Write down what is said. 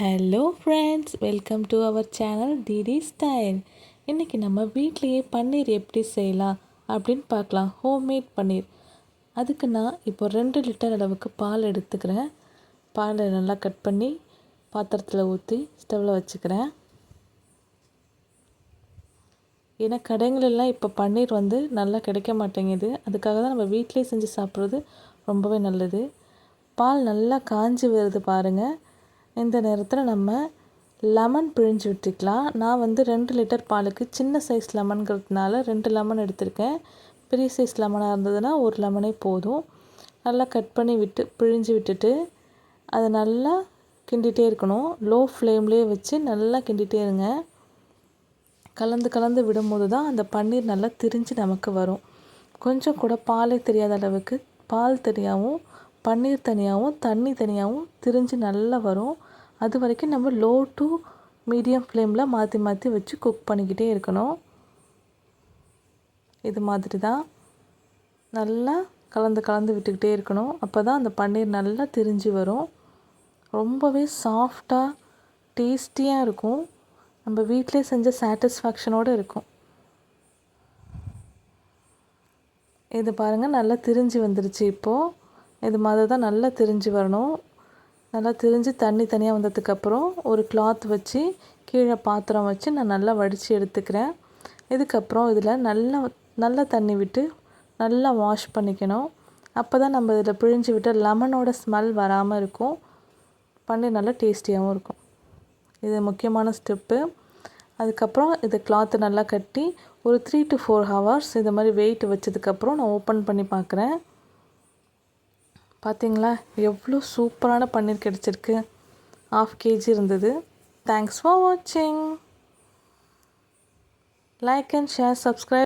Hello friends welcome to our channel DD style இன்றைக்கி நம்ம வீட்லேயே பன்னீர் எப்படி செய்யலாம் அப்படின்னு பார்க்கலாம். ஹோம்மேட் பன்னீர். அதுக்கு நான் இப்போ ரெண்டு லிட்டர் அளவுக்கு பால் எடுத்துக்கிறேன். பாலை நல்லா கட் பண்ணி பாத்திரத்தில் ஊற்றி ஸ்டவ்வில் வச்சுக்கிறேன். ஏன்னா கடைங்களெல்லாம் இப்போ பன்னீர் வந்து நல்லா கிடைக்க மாட்டேங்குது. அதுக்காக தான் நம்ம வீட்டிலே செஞ்சு சாப்பிட்றது ரொம்பவே நல்லது. பால் நல்லா காஞ்சி வருது பாருங்கள் இந்த நேரத்தில் நம்ம லெமன் பிழிஞ்சு விட்டுக்கலாம். நான் வந்து ரெண்டு லிட்டர் பாலுக்கு சின்ன சைஸ் லெமன்கிறதுனால ரெண்டு லெமன் எடுத்திருக்கேன். பெரிய சைஸ் லெமனாக இருந்ததுன்னா ஒரு லெமனே போதும். நல்லா கட் பண்ணி விட்டு பிழிஞ்சு விட்டுட்டு அதை நல்லா கிண்டிகிட்டே இருக்கணும். லோ ஃப்ளேம்லேயே வச்சு நல்லா கிண்டிகிட்டே இருங்க. கலந்து கலந்து விடும்போது தான் அந்த பன்னீர் நல்லா திரிஞ்சு நமக்கு வரும். கொஞ்சம் கூட பாலே தெரியாத அளவுக்கு பால் தெரியாமல் பன்னீர் தனியாகவும் தண்ணி தனியாகவும் திரிஞ்சு நல்லா வரும். அது வரைக்கும் நம்ம லோ டு மீடியம் ஃப்ளேமில் மாற்றி மாற்றி வச்சு குக் பண்ணிக்கிட்டே இருக்கணும். இது மாதிரி தான் நல்லா கலந்து கலந்து விட்டுக்கிட்டே இருக்கணும். அப்போ தான் அந்த பன்னீர் நல்லா திரிஞ்சு வரும். ரொம்பவே சாஃப்டாக டேஸ்டியாக இருக்கும். நம்ம வீட்டிலே செஞ்ச சாட்டிஸ்ஃபேக்ஷனோடு இருக்கும். இது பாருங்கள் நல்லா திரிஞ்சு வந்துருச்சு இப்போது இது மாதிரி தான் நல்லா திரிஞ்சு வரணும். நல்லா திரிஞ்சு தண்ணி தனியாக வந்ததுக்கப்புறம் ஒரு கிளாத் வச்சு கீழே பாத்திரம் வச்சு நான் நல்லா வடித்து எடுத்துக்கிறேன். இதுக்கப்புறம் இதில் நல்லா நல்லா தண்ணி விட்டு நல்லா வாஷ் பண்ணிக்கணும். அப்போ தான் நம்ம இதில் பிழிஞ்சு விட்டு லெமனோட ஸ்மெல் வராமல் இருக்கும். பன்னீர் நல்லா டேஸ்டியாகவும் இருக்கும். இது முக்கியமான ஸ்டெப்பு அதுக்கப்புறம் இது கிளாத்து நல்லா கட்டி ஒரு த்ரீ டு ஃபோர் ஹவர்ஸ் இது மாதிரி வெயிட் வச்சதுக்கப்புறம் நான் ஓப்பன் பண்ணி பார்க்குறேன். பார்த்தீங்களா எவ்வளோ சூப்பரான பன்னீர் கிடச்சிருக்கு. ஆஃப் கேஜி இருந்தது. தேங்க்ஸ் ஃபார் வாட்சிங் லைக் அண்ட் ஷேர் சப்ஸ்கிரைப்